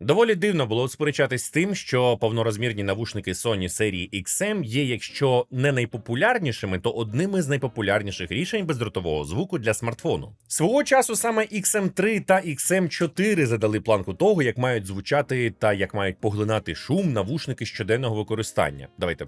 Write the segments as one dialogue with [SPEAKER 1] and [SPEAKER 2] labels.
[SPEAKER 1] Доволі дивно було сперечатись з тим, що повнорозмірні навушники Sony серії XM є, якщо не найпопулярнішими, то одними з найпопулярніших рішень бездротового звуку для смартфону. Свого часу саме XM3 та XM4 задали планку того, як мають звучати та як мають поглинати шум навушники щоденного використання. Давайте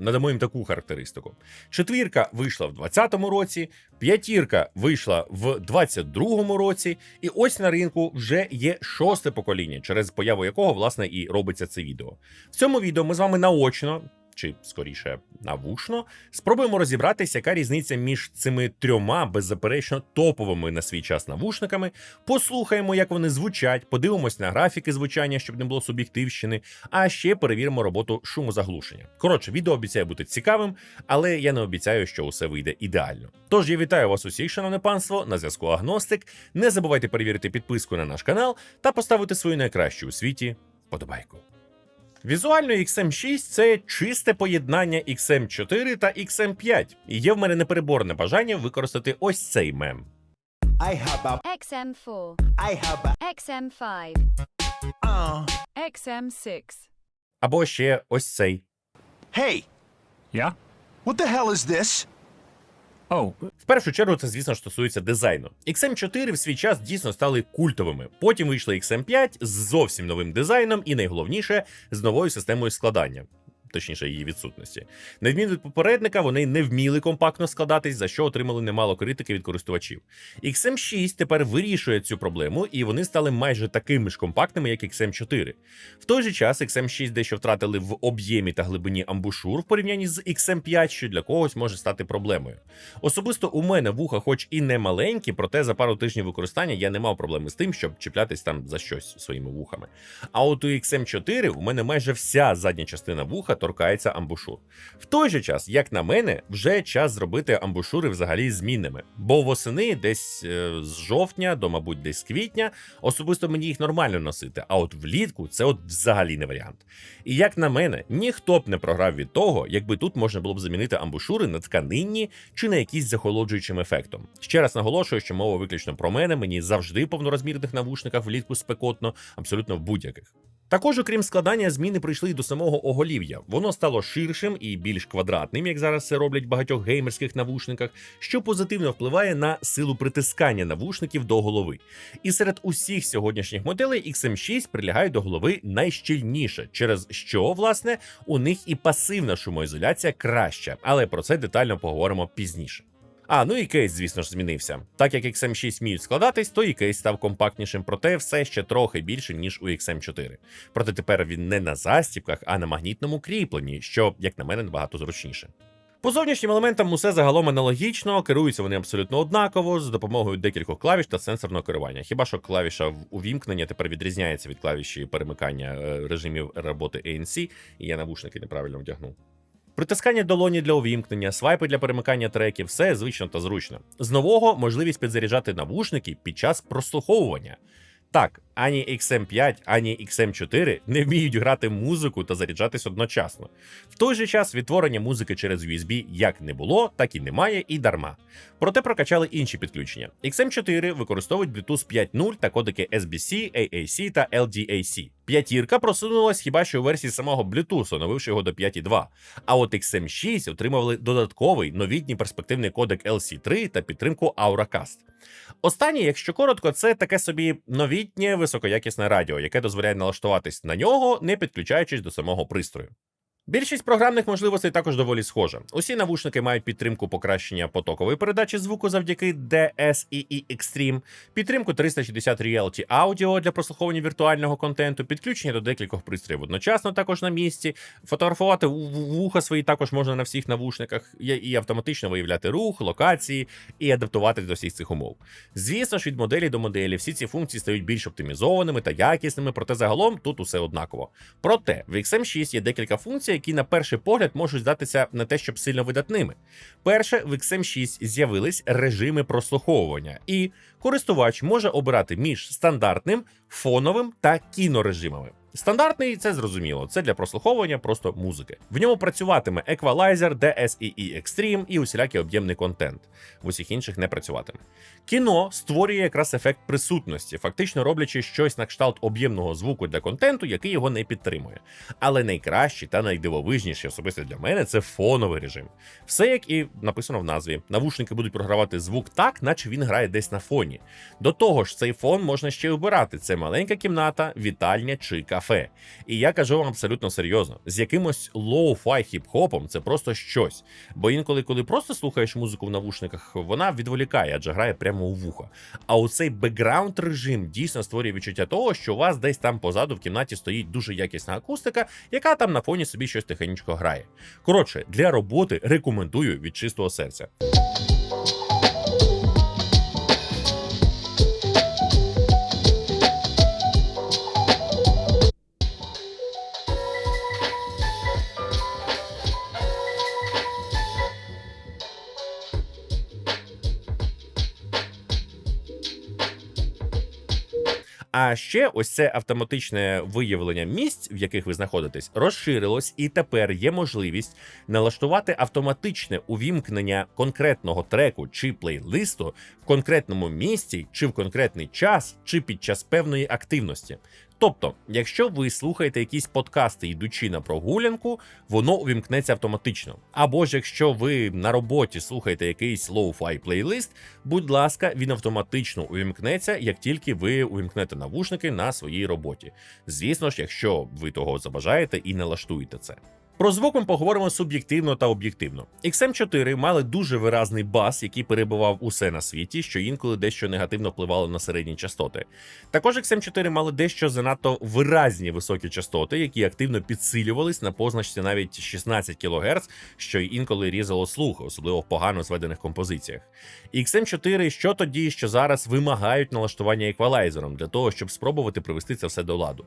[SPEAKER 1] надамо, їм таку характеристику. Четвірка вийшла в 2020 році, п'ятірка вийшла в 2022 році, і ось на ринку вже є шосте покоління, через появу якого власне і робиться це відео. В цьому відео ми з вами наочно. Чи скоріше навушно, спробуємо розібратися, яка різниця між цими трьома беззаперечно топовими на свій час навушниками. Послухаємо, як вони звучать, подивимось на графіки звучання, щоб не було суб'єктивщини, а ще перевіримо роботу шумозаглушення. Коротше, відео обіцяє бути цікавим, але я не обіцяю, що усе вийде ідеально. Тож я вітаю вас усіх, шановне панство, на зв'язку Агностик. Не забувайте перевірити підписку на наш канал та поставити свою найкращу у світі вподобайку. Візуально XM6 це чисте поєднання XM4 та XM5, і є в мене непереборне бажання використати ось цей мем.
[SPEAKER 2] I have a,
[SPEAKER 3] XM4,
[SPEAKER 2] I have a,
[SPEAKER 3] XM5,
[SPEAKER 2] uh.
[SPEAKER 4] XM6.
[SPEAKER 1] Або ще ось цей.
[SPEAKER 2] Hey,
[SPEAKER 5] Yeah?
[SPEAKER 2] what the hell is this?
[SPEAKER 5] Oh,
[SPEAKER 1] В першу чергу це, звісно, стосується дизайну. XM4 в свій час дійсно стали культовими. Потім вийшла XM5 з зовсім новим дизайном, і найголовніше з новою системою складання. Точніше, її відсутності. На відміну від попередника, вони не вміли компактно складатись, за що отримали немало критики від користувачів. XM6 тепер вирішує цю проблему, і вони стали майже такими ж компактними, як XM4. В той же час XM6 дещо втратили в об'ємі та глибині амбушур в порівнянні з XM5, що для когось може стати проблемою. Особисто у мене вуха, хоч і не маленькі, проте за пару тижнів використання я не мав проблеми з тим, щоб чіплятись там за щось своїми вухами. А от у XM4 у мене майже вся задня частина вуха торкається амбушур. В той же час, як на мене, вже час зробити амбушури взагалі змінними. Бо восени, десь е, з жовтня до, мабуть, десь з квітня, особисто мені їх нормально носити. А от влітку це от взагалі не варіант. І як на мене, ніхто б не програв від того, якби тут можна було б замінити амбушури на тканинні чи на якісь захолоджуючим ефектом. Ще раз наголошую, що мова виключно про мене, мені завжди повнорозмірних навушниках влітку спекотно, абсолютно в будь-яких. Також, окрім складання, зміни прийшли й до самого оголів'я. Воно стало ширшим і більш квадратним, як зараз це роблять в багатьох геймерських навушниках, що позитивно впливає на силу притискання навушників до голови. І серед усіх сьогоднішніх моделей XM6 прилягають до голови найщільніше, через що, власне, у них і пасивна шумоізоляція краща, але про це детально поговоримо пізніше. А, ну і кейс, звісно ж, змінився. Так як XM6 вміють складатись, то і кейс став компактнішим, проте все ще трохи більше, ніж у XM4. Проте тепер він не на застібках, а на магнітному кріпленні, що, як на мене, набагато зручніше. По зовнішнім елементам усе загалом аналогічно, керуються вони абсолютно однаково з допомогою декількох клавіш та сенсорного керування. Хіба що клавіша увімкнення тепер відрізняється від клавіші перемикання е, режимів роботи ANC, і я навушники неправильно вдягнув. Притискання долоні для увімкнення, свайпи для перемикання треків, все звично та зручно. З нового можливість підзаряджати навушники під час прослуховування. Так, ані XM5, ані XM4 не вміють грати музику та заряджатись одночасно. В той же час відтворення музики через USB як не було, так і немає, і дарма. Проте прокачали інші підключення. XM4 використовують Bluetooth 5.0 та кодеки SBC, AAC та LDAC. П'ятірка просунулась хіба що у версії самого Bluetooth, оновивши його до 5.2. А от XM6 отримували додатковий новітній перспективний кодек LC3 та підтримку Auracast. Останнє, якщо коротко, це таке собі новітнє високоякісне радіо, яке дозволяє налаштуватись на нього, не підключаючись до самого пристрою. Більшість програмних можливостей також доволі схожа. Усі навушники мають підтримку покращення потокової передачі звуку завдяки DSEE Extreme, підтримку 360 Reality Audio для прослуховування віртуального контенту, підключення до декількох пристроїв одночасно також на місці. Фотографувати ву- ву- вуха свої також можна на всіх навушниках і автоматично виявляти рух, локації і адаптуватись до всіх цих умов. Звісно ж, від моделі до моделі всі ці функції стають більш оптимізованими та якісними, проте загалом тут усе однаково. Проте в XM6 є декілька функцій, які на перший погляд можуть здатися не те, щоб сильно видатними. Перше, в XM6 з'явились режими прослуховування, і користувач може обирати між стандартним, фоновим та кінорежимами. Стандартний це зрозуміло, це для прослуховування просто музики. В ньому працюватиме еквалайзер, DSEE Extreme і усілякий об'ємний контент. В усіх інших не працюватиме. Кіно створює якраз ефект присутності, фактично роблячи щось на кшталт об'ємного звуку для контенту, який його не підтримує. Але найкращий та найдивовижніший, особисто для мене, це фоновий режим. Все як і написано в назві. Навушники будуть програвати звук так, наче він грає десь на фоні. До того ж, цей фон можна ще й обирати. Це маленька кімната, вітальня чи кафе. І я кажу вам абсолютно серйозно: з якимось лоу-фай хіп-хопом це просто щось. Бо інколи, коли просто слухаєш музику в навушниках, вона відволікає, адже грає прямо у вуха. А оцей бекграунд режим дійсно створює відчуття того, що у вас десь там позаду в кімнаті стоїть дуже якісна акустика, яка там на фоні собі щось тихенько грає. Коротше, для роботи рекомендую від чистого серця. Ще ось це автоматичне виявлення місць, в яких ви знаходитесь, розширилось, і тепер є можливість налаштувати автоматичне увімкнення конкретного треку чи плейлисту в конкретному місці, чи в конкретний час, чи під час певної активності. Тобто, якщо ви слухаєте якісь подкасти, йдучи на прогулянку, воно увімкнеться автоматично. Або ж якщо ви на роботі слухаєте якийсь лоу-фай плейлист, будь ласка, він автоматично увімкнеться, як тільки ви увімкнете навушники на своїй роботі. Звісно ж, якщо ви того забажаєте і налаштуєте це. Про звук ми поговоримо суб'єктивно та об'єктивно. XM4 мали дуже виразний бас, який перебував усе на світі, що інколи дещо негативно впливало на середні частоти. Також XM4 мали дещо занадто виразні високі частоти, які активно підсилювались на позначці навіть 16 кГц, що й інколи різало слух, особливо в погано зведених композиціях. XM4, що тоді, що зараз вимагають налаштування еквалайзером для того, щоб спробувати привести це все до ладу.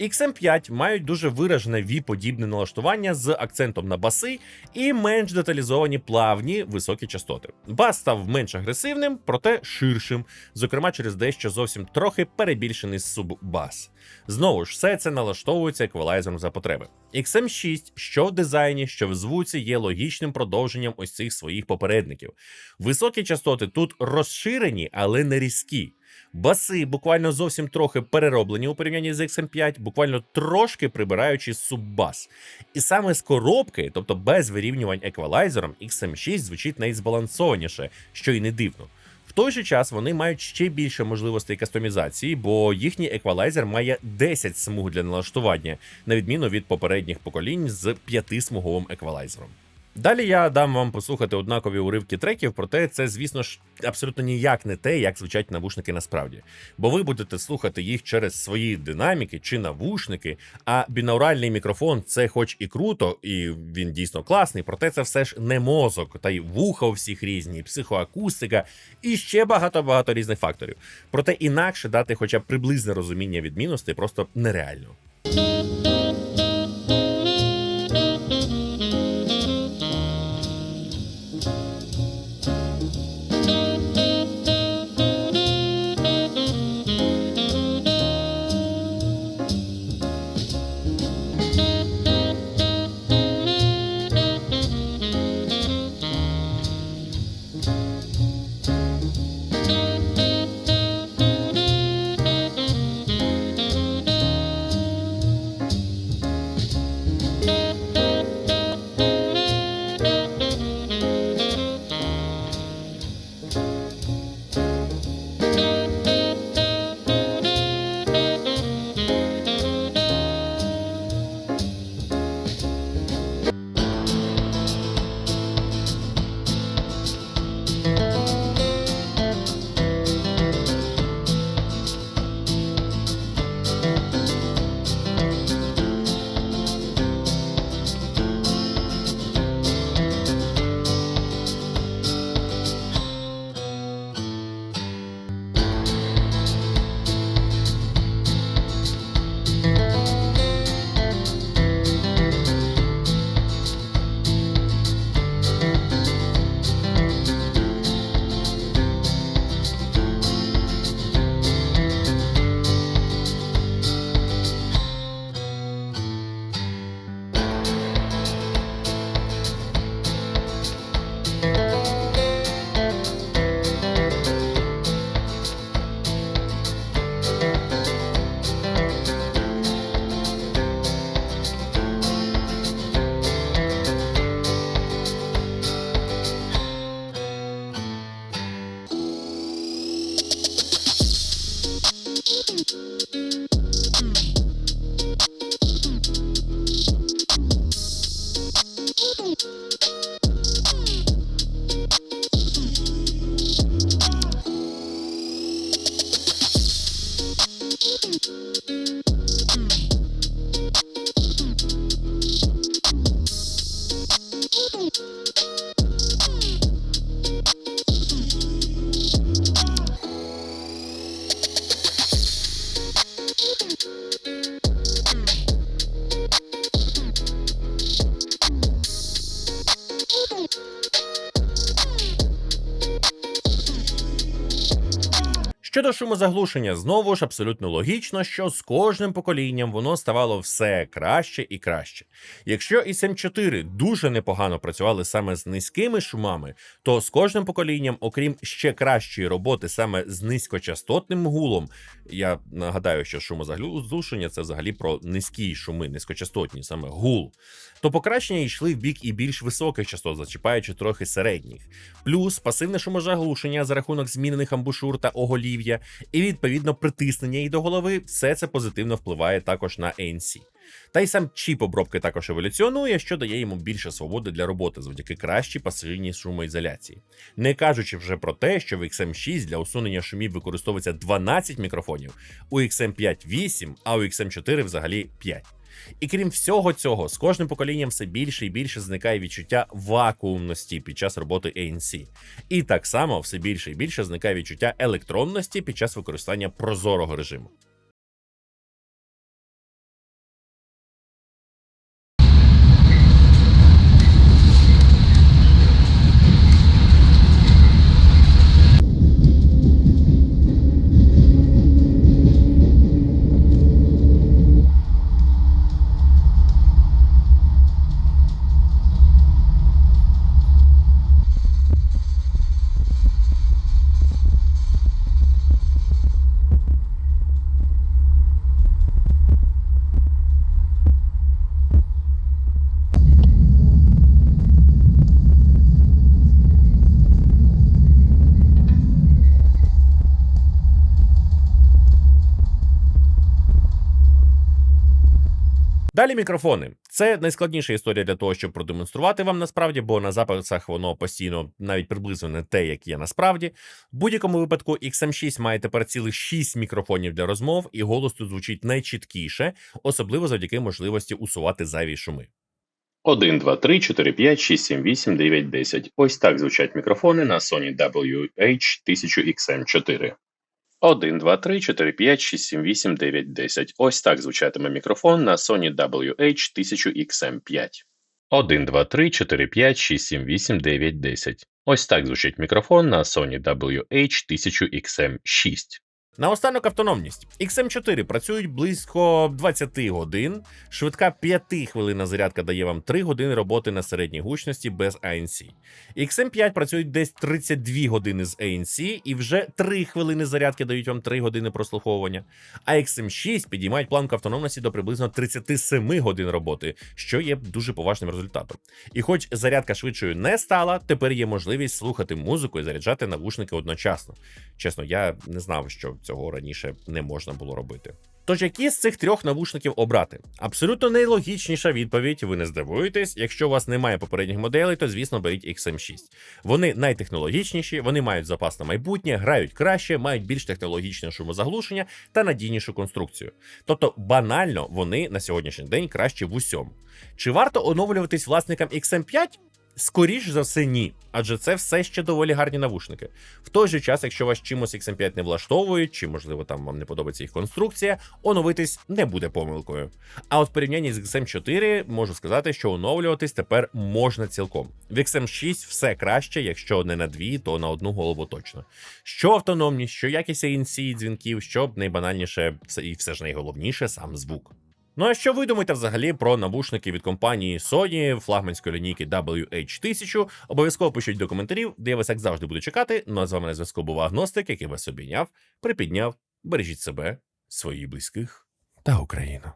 [SPEAKER 1] XM5 мають дуже виражене V-подібне налаштування з акцентом на баси і менш деталізовані плавні високі частоти. Бас став менш агресивним, проте ширшим, зокрема через дещо зовсім трохи перебільшений суббас. Знову ж все це налаштовується еквалайзером за потреби. XM6, що в дизайні, що в звуці, є логічним продовженням ось цих своїх попередників. Високі частоти тут розширені, але не різкі. Баси буквально зовсім трохи перероблені у порівнянні з XM5, буквально трошки прибираючи суббас. І саме з коробки, тобто без вирівнювань еквалайзером, XM6 звучить найзбалансованіше, що й не дивно. В той же час вони мають ще більше можливостей кастомізації, бо їхній еквалайзер має 10 смуг для налаштування, на відміну від попередніх поколінь з 5-смуговим еквалайзером. Далі я дам вам послухати однакові уривки треків, проте це, звісно ж, абсолютно ніяк не те, як звучать навушники насправді. Бо ви будете слухати їх через свої динаміки чи навушники, а бінауральний мікрофон це хоч і круто, і він дійсно класний, проте це все ж не мозок, та й вуха у всіх різні, психоакустика і ще багато-багато різних факторів. Проте інакше дати хоча б приблизне розуміння відмінностей просто нереально. Щодо шумозаглушення, знову ж абсолютно логічно, що з кожним поколінням воно ставало все краще і краще. Якщо XM4 дуже непогано працювали саме з низькими шумами, то з кожним поколінням, окрім ще кращої роботи саме з низькочастотним гулом, я нагадаю, що шумозаглушення це взагалі про низькі шуми, низькочастотні, саме гул, то покращення йшли в бік і більш високих частот, зачіпаючи трохи середніх. Плюс пасивне шуможаглушення за рахунок змінених амбушур та оголів'я, і відповідно притиснення її до голови, все це позитивно впливає також на ANC. Та й сам чіп обробки також еволюціонує, що дає йому більше свободи для роботи завдяки кращій пасивній шумоізоляції. Не кажучи вже про те, що в XM6 для усунення шумів використовується 12 мікрофонів, у XM5 8, а у XM4 взагалі 5. І крім всього цього, з кожним поколінням все більше і більше зникає відчуття вакуумності під час роботи ANC. І так само все більше і більше зникає відчуття електронності під час використання прозорого режиму. Далі мікрофони. Це найскладніша історія для того, щоб продемонструвати вам насправді, бо на записах воно постійно навіть приблизно не те, як є насправді. В будь-якому випадку XM6 має тепер цілих 6 мікрофонів для розмов, і голос тут звучить найчіткіше, особливо завдяки можливості усувати зайві шуми.
[SPEAKER 3] 1, 2, 3, 4, 5, 6, 7, 8, 9, 10. Ось так звучать мікрофони на Sony WH-1000XM4. 1, 2, 3, 4, 5, 6, 7, 8, 9, 10. Ось так звучатиме мікрофон на Sony WH-1000XM5. 1, 2, 3, 4, 5, 6, 7, 8, 9, 10. Ось так звучить мікрофон на Sony WH-1000XM6.
[SPEAKER 1] Наостанок автономність. XM4 працюють близько 20 годин. Швидка 5 хвилинна зарядка дає вам 3 години роботи на середній гучності без ANC. XM5 працюють десь 32 години з ANC і вже 3 хвилини зарядки дають вам 3 години прослуховування. А XM6 підіймають планку автономності до приблизно 37 годин роботи, що є дуже поважним результатом. І хоч зарядка швидшою не стала, тепер є можливість слухати музику і заряджати навушники одночасно. Чесно, я не знав, що цього раніше не можна було робити. Тож, які з цих трьох навушників обрати? Абсолютно найлогічніша відповідь. Ви не здивуєтесь. Якщо у вас немає попередніх моделей, то звісно беріть XM6. Вони найтехнологічніші, вони мають запас на майбутнє, грають краще, мають більш технологічне шумозаглушення та надійнішу конструкцію. Тобто, банально вони на сьогоднішній день краще в усьому. Чи варто оновлюватись власникам XM5? Скоріш за все, ні, адже це все ще доволі гарні навушники. В той же час, якщо вас чимось XM5 не влаштовує, чи можливо там вам не подобається їх конструкція, оновитись не буде помилкою. А от в порівнянні з XM4 можу сказати, що оновлюватись тепер можна цілком. В XM6 все краще, якщо не на дві, то на одну голову точно. Що автономність, що якість ANC дзвінків, що найбанальніше і все ж найголовніше сам звук. Ну а що ви думаєте взагалі про навушники від компанії Sony, флагманської лінійки WH1000? Обов'язково пишіть до коментарів, де я вас як завжди буду чекати. Ну а з вами на зв'язку був агностик, який вас обійняв, припідняв. Бережіть себе, своїх близьких та Україну.